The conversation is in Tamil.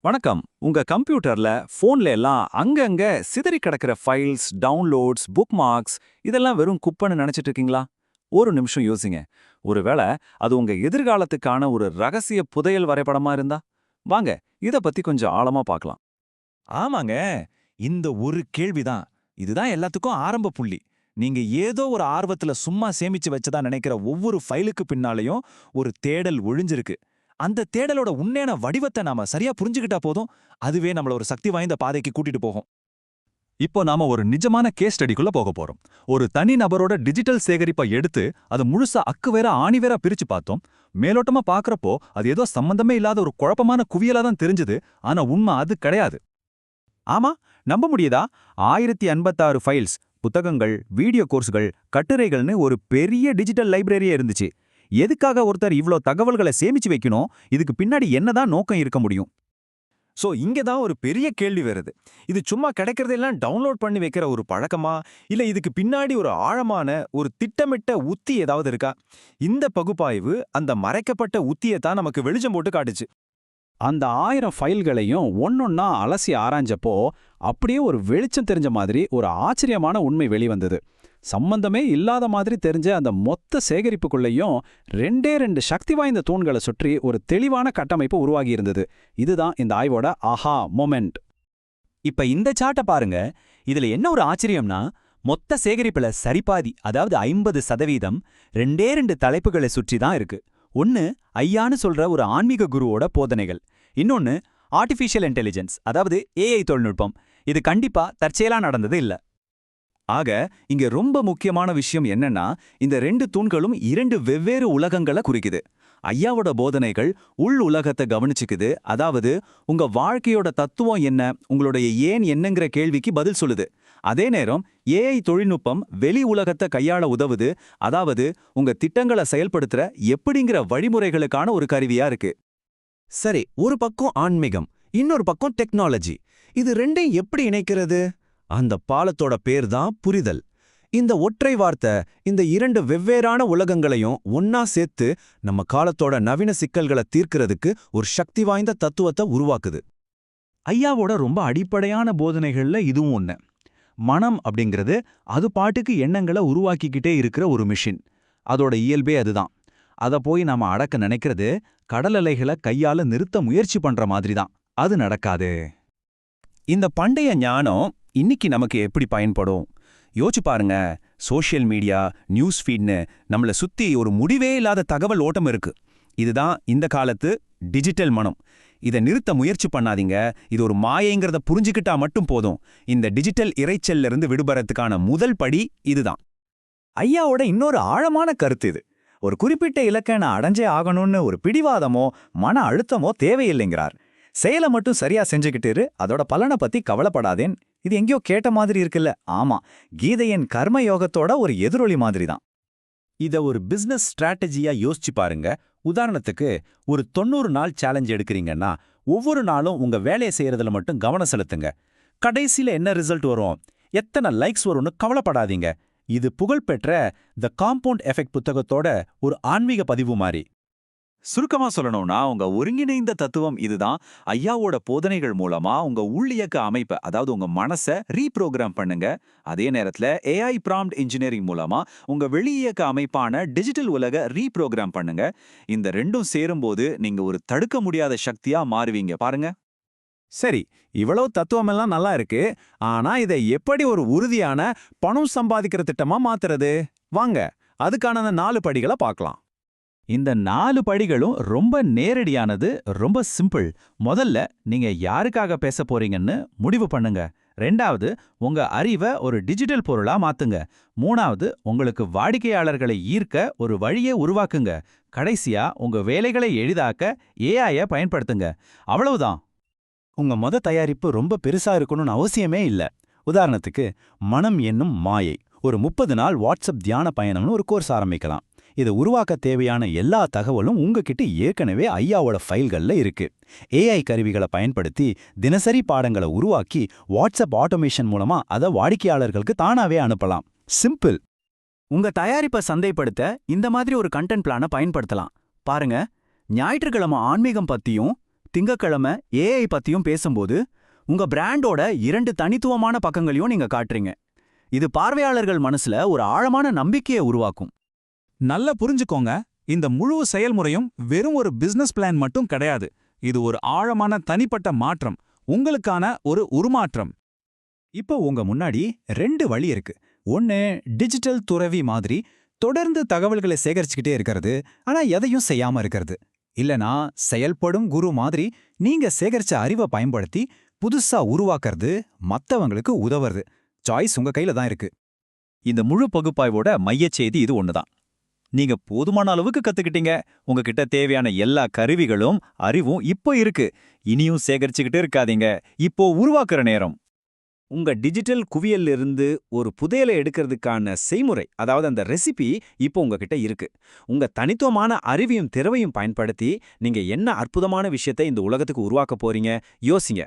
வணக்கம். உங்க கம்ப்யூட்டர்ல போன்ல எல்லாம் அங்கங்க சிதறி கிடக்கிற ஃபைல்ஸ் டவுன்லோட்ஸ் புக் மார்க்ஸ் இதெல்லாம் வெறும் குப்பன்னு நினைச்சிட்டு இருக்கீங்களா? ஒரு நிமிஷம் யோசிங்க. ஒருவேளை அது உங்க எதிர்காலத்துக்கான ஒரு ரகசிய புதையல் வரைபடமா இருந்தா? வாங்க இத பத்தி கொஞ்சம் ஆழமா பார்க்கலாம் ஆமாங்க. இந்த ஒரு கேள்விதான். இதுதான் எல்லாத்துக்கும் ஆரம்ப புள்ளி. நீங்க ஏதோ ஒரு ஆர்வத்துல சும்மா சேமிச்சு வச்சதா நினைக்கிற ஒவ்வொரு ஃபைலுக்கு பின்னாலையும் ஒரு தேடல் ஒழிஞ்சிருக்கு. அந்த தேடலோட உண்மையான வடிவத்தை நாம சரியா புரிஞ்சுக்கிட்டா போதும். அதுவே நம்மள ஒரு சக்தி வாய்ந்த பாதைக்கு கூட்டிட்டு போகும். இப்போ நாம ஒரு நிஜமான கேஸ் ஸ்டடிக்குள்ள போக போறோம். ஒரு தனி நபரோட டிஜிட்டல் சேகரிப்பை எடுத்து அது முழுசா அக்கு வேற ஆணி வேற பிரிச்சு பார்த்தோம். மேலோட்டமா பாக்குறப்போ அது ஏதோ சம்பந்தமே இல்லாத ஒரு குழப்பமான குவியலா தான் தெரிஞ்சது. ஆனா உண்மை அது கிடையாது. ஆமா நம்ப முடியுதா? ஆயிரத்தி ஐம்பத்தாறு ஃபைல்ஸ் புத்தகங்கள் வீடியோ கோர்ஸ்கள் கட்டுரைகள்னு ஒரு பெரிய டிஜிட்டல் லைப்ரரியே இருந்துச்சு. எதுக்காக ஒருத்தர் இவ்ளோ தகவல்களை சேமிச்சு வைக்கணும்? இதுக்கு பின்னாடி என்னதான் நோக்கம் இருக்க முடியும்? சோ இங்க தான் ஒரு பெரிய கேள்வி வருது. இது சும்மா கிடைக்கிறதெல்லாம் டவுன்லோட் பண்ணி வைக்கிற ஒரு பழக்கமா? இல்ல இதுக்கு பின்னாடி ஒரு ஆழமான ஒரு திட்டமிட்ட உத்தி ஏதாவது இருக்கா? இந்த பகுப்பாய்வு அந்த மறைக்கப்பட்ட உத்தியை தான் நமக்கு வெளிச்சம் போட்டு காட்டுச்சு. அந்த ஆயிரம் ஃபைல்களையும் ஒன்னொன்னா அலசி ஆராய்ஞ்சப்போ அப்படியே ஒரு வெளிச்சம் தெரிஞ்ச மாதிரி ஒரு ஆச்சரியமான உண்மை வெளிவந்தது. சம்பந்தமே இல்லாத மாதிரி தெரிஞ்ச அந்த மொத்த சேகரிப்புக்குள்ளேயும் ரெண்டே ரெண்டு சக்தி வாய்ந்த தூண்களை சுற்றி ஒரு தெளிவான கட்டமைப்பு உருவாகி இருந்தது. இதுதான் இந்த ஆய்வோட ஆஹா மொமெண்ட். இப்ப இந்த சாட்டை பாருங்க. இதுல என்ன ஒரு ஆச்சரியம்னா மொத்த சேகரிப்புல சரிபாதி அதாவது ஐம்பது சதவீதம் ரெண்டே ரெண்டு தலைப்புகளை சுற்றி தான் இருக்கு. ஒன்னு ஐயான்னு சொல்ற ஒரு ஆன்மீக குருவோட போதனைகள். இன்னொன்னு ஆர்டிஃபிஷியல் இன்டெலிஜென்ஸ் அதாவது ஏஐ தொழில்நுட்பம். இது கண்டிப்பா தற்செயலா நடந்தது இல்ல. ஆக இங்க ரொம்ப முக்கியமான விஷயம் என்னன்னா இந்த ரெண்டு தூண்களும் இரண்டு வெவ்வேறு உலகங்களை குறிக்குது. ஐயாவோட போதனைகள் உள் உலகத்தை கவனிச்சுக்குது. அதாவது உங்க வாழ்க்கையோட தத்துவம் என்ன உங்களுடைய ஏன் என்னங்கிற கேள்விக்கு பதில் சொல்லுது. அதே நேரம் ஏஐ தொழில்நுட்பம் வெளி உலகத்தை கையாள உதவுது. அதாவது உங்க திட்டங்களை செயல்படுத்துற எப்படிங்கிற வழிமுறைகளுக்கான ஒரு கருவியா இருக்கு. சரி ஒரு பக்கம் ஆன்மீகம் இன்னொரு பக்கம் டெக்னாலஜி. இது ரெண்டையும் எப்படி இணைக்கிறது? அந்த பாலத்தோட பேர் தான் புரிதல். இந்த ஒற்றை வார்த்தை இந்த இரண்டு வெவ்வேறான உலகங்களையும் ஒன்னா சேர்த்து நம்ம காலத்தோட நவீன சிக்கல்களை தீர்க்கிறதுக்கு ஒரு சக்தி வாய்ந்த தத்துவத்தை உருவாக்குது. ஐயாவோட ரொம்ப அடிப்படையான போதனைகள்ல இதுவும் ஒன்று மனம் அப்படிங்கிறது அது பாட்டுக்கு எண்ணங்களை உருவாக்கிக்கிட்டே இருக்கிற ஒரு மிஷின். அதோட இயல்பே அதுதான். அத போய் நாம அடக்க நினைக்கிறது கடல் அலைகளை கையால நிறுத்த முயற்சி பண்ற மாதிரி தான் அது நடக்காது. இந்த பண்டைய ஞானம் இன்னைக்கு நமக்கு எப்படி பயன்படும்? யோசிச்சு பாருங்க. சோஷியல் மீடியா நியூஸ் ஃபீட்னு நம்மள சுத்தி ஒரு முடிவே இல்லாத தகவல் ஓட்டம் இருக்கு. இதுதான் இந்த காலத்து டிஜிட்டல் மனம். இதை நிறுத்த முயற்சி பண்ணாதீங்க. இது ஒரு மாயைங்கிறத புரிஞ்சுக்கிட்டா மட்டும் போதும். இந்த டிஜிட்டல் இரைச்சல்ல இருந்து விடுபடுறதுக்கான முதல் படி இதுதான். ஐயாவோட இன்னொரு ஆழமான கருத்து இது. ஒரு குறிப்பிட்ட இலக்கை நான் அடைஞ்சே ஆகணும்னு ஒரு பிடிவாதமோ மன அழுத்தமோ தேவையில்லைங்கிறார். செயலை மட்டும் சரியா செஞ்சுக்கிட்டு அதோட பலனை பத்தி கவலைப்படாதேன். இது எங்கேயோ கேட்ட மாதிரி இருக்குல்ல. ஆமா கீதையின் கர்ம யோகத்தோட ஒரு எதிரொலி மாதிரி தான் இத ஒரு பிசினஸ் ஸ்ட்ராட்டஜியா யோசிச்சு பாருங்க. உதாரணத்துக்கு ஒரு தொண்ணூறு நாள் சேலஞ்ச் எடுக்கிறீங்கன்னா ஒவ்வொரு நாளும் உங்க வேலையை செய்யறதுல மட்டும் கவனம் செலுத்துங்க. கடைசியில என்ன ரிசல்ட் வரும்? எத்தனை லைக்ஸ் வரும்னு கவலைப்படாதீங்க. இது புகழ்பெற்ற த காம்பவுண்ட் எஃபெக்ட் புத்தகத்தோட ஒரு ஆன்மீக பதிவு மாதிரி. சுருக்கமா சொல்லணும்னா உங்க ஒருங்கிணைந்த தத்துவம் இதுதான். ஐயாவோட போதனைகள் மூலமா உங்க உள்ளியக்க அமைப்பை அதாவது உங்க மனசை ரீப்ரோக்ராம் பண்ணுங்க. அதே நேரத்துல ஏஐ ப்ராம்ட் இன்ஜினியரிங் மூலமா உங்க வெளியியக்க அமைப்பான டிஜிட்டல் உலக ரீப்ரோக்ராம் பண்ணுங்க. இந்த ரெண்டும் சேரும்போது நீங்க ஒரு தடுக்க முடியாத சக்தியா மாறுவீங்க. பாருங்க. சரி இவ்வளவு தத்துவமெல்லாம் நல்லா இருக்கு. ஆனா இதை எப்படி ஒரு உறுதியான பணம் சம்பாதிக்கிற திட்டமா மாத்துறது? வாங்க அதுக்கான அந்த நாலு படிகளை பார்க்கலாம். இந்த நாலு படிகளும் ரொம்ப நேரடியானது ரொம்ப சிம்பிள் முதல்ல நீங்க யாருக்காக பேச போறீங்கன்னு முடிவு பண்ணுங்க. ரெண்டாவது உங்க அறிவை ஒரு டிஜிட்டல் பொருளா மாத்துங்க. மூணாவது உங்களுக்கு வாடிக்கையாளர்களை ஈர்க்க ஒரு வழியை உருவாக்குங்க. கடைசியா உங்க வேலைகளை எளிதாக்க ஏஐய பயன்படுத்துங்க. அவ்வளவுதான். உங்க மொத தயாரிப்பு ரொம்ப பெருசா இருக்கணும்னு அவசியமே இல்ல. உதாரணத்துக்கு மனம் என்னும் மாயை. ஒரு முப்பது நாள் வாட்ஸ்அப் தியான பயணம்னு ஒரு கோர்ஸ் ஆரம்பிக்கலாம். இதை உருவாக்க தேவையான எல்லா தகவலும் உங்ககிட்ட ஏற்கனவே ஐயாவோட ஃபைல்கள்ல இருக்கு. ஏஐ கருவிகளை பயன்படுத்தி தினசரி பாடங்களை உருவாக்கி வாட்ஸ்அப் ஆட்டோமேஷன் மூலமா அதை வாடிக்கையாளர்களுக்கு தானாவே அனுப்பலாம். சிம்பிள் உங்க தயாரிப்பை சந்தைப்படுத்த இந்த மாதிரி ஒரு கண்டென்ட் பிளானை பயன்படுத்தலாம். பாருங்க ஞாயிற்றுக்கிழமை ஆன்மீகம் பத்தியும் திங்கக்கிழமை ஏஐ பத்தியும் பேசும்போது உங்க பிராண்டோட இரண்டு தனித்துவமான பக்கங்களையும் நீங்க காட்டுறீங்க. இது பார்வையாளர்கள் மனசுல ஒரு ஆழமான நம்பிக்கையை உருவாக்கும். நல்லா புரிஞ்சுக்கோங்க. இந்த முழு செயல்முறையும் வெறும் ஒரு பிசினஸ் பிளான் மட்டும் கிடையாது. இது ஒரு ஆழமான தனிப்பட்ட மாற்றம். உங்களுக்கான ஒரு உருமாற்றம். இப்போ உங்க முன்னாடி ரெண்டு வழி இருக்கு. ஒன்னு டிஜிட்டல் துறவி மாதிரி தொடர்ந்து தகவல்களை சேகரிச்சுக்கிட்டே இருக்கிறது. ஆனா எதையும் செய்யாம இருக்கிறது. இல்லனா செயல்படும் குரு மாதிரி நீங்க சேகரிச்ச அறிவை பயன்படுத்தி புதுசா உருவாக்குறது மத்தவங்களுக்கு உதவுறது. சாய்ஸ் உங்க கையில தான் இருக்கு. இந்த முழு பகுப்பாய்வோட மையச் செய்தி இது ஒண்ணுதான். நீங்க போதுமான அளவுக்கு கத்துக்கிட்டீங்க. உங்ககிட்ட தேவையான எல்லா கருவிகளும் அறிவும் இப்போ இருக்கு. இனியும் சேகரிச்சுக்கிட்டே இருக்காதீங்க. இப்போ உருவாக்குற நேரம். உங்க டிஜிட்டல் குவியல்ல இருந்து ஒரு புதையலை எடுக்கிறதுக்கான செய்முறை அதாவது அந்த ரெசிபி இப்போ உங்ககிட்ட இருக்கு. உங்க தனித்துவமான அறிவையும் திறவையும் பயன்படுத்தி நீங்க என்ன அற்புதமான விஷயத்தை இந்த உலகத்துக்கு உருவாக்க போறீங்க? யோசிங்க.